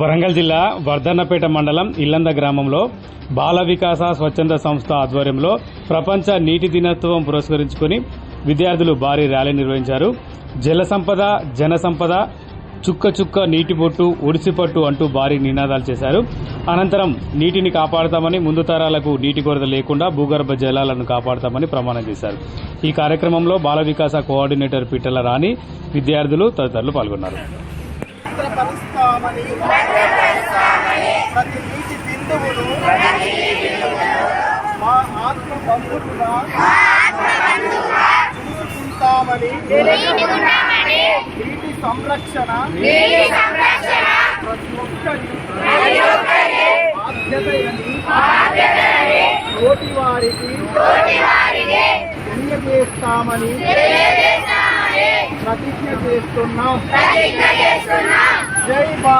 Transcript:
వరంగల్ జిల్లా వర్ధన్నపేట మండలం ఇల్లంద గ్రామంలో బాల వికాస స్వచ్ఛంద సంస్థ ఆధ్వర్యంలో ప్రపంచ నీటి దినోత్సవం పురస్కరించుకుని విద్యార్థులు భారీ ర్యాలీ నిర్వహించారు. జల సంపద జన సంపద చుక్క చుక్క నీటి బొట్టు ఒడిసిపట్టు అంటూ భారీ నినాదాలు చేశారు. అనంతరం నీటిని కాపాడతామని ముందు తరాలకు నీటి కొరత లేకుండా భూగర్భ జలాలను కాపాడతామని ప్రమాణం చేశారు. ఈ కార్యక్రమంలో బాల వికాస కోఆర్డినేటర్ పిట్టల రాణి విద్యార్థులు తదితరులు పాల్గొన్నారు. భద్రపరుస్తామని ప్రతి నీటి బిందువును మా ఆత్మ బంధువుగా చూసుకుంటామని నీటి సంరక్షణ ప్రతి ఒక్కరి బాధ్యతయని తోటి వారికి తెలియజేస్తామని ప్రతిజ్ఞ చేస్తున్నాం. Jay Bob.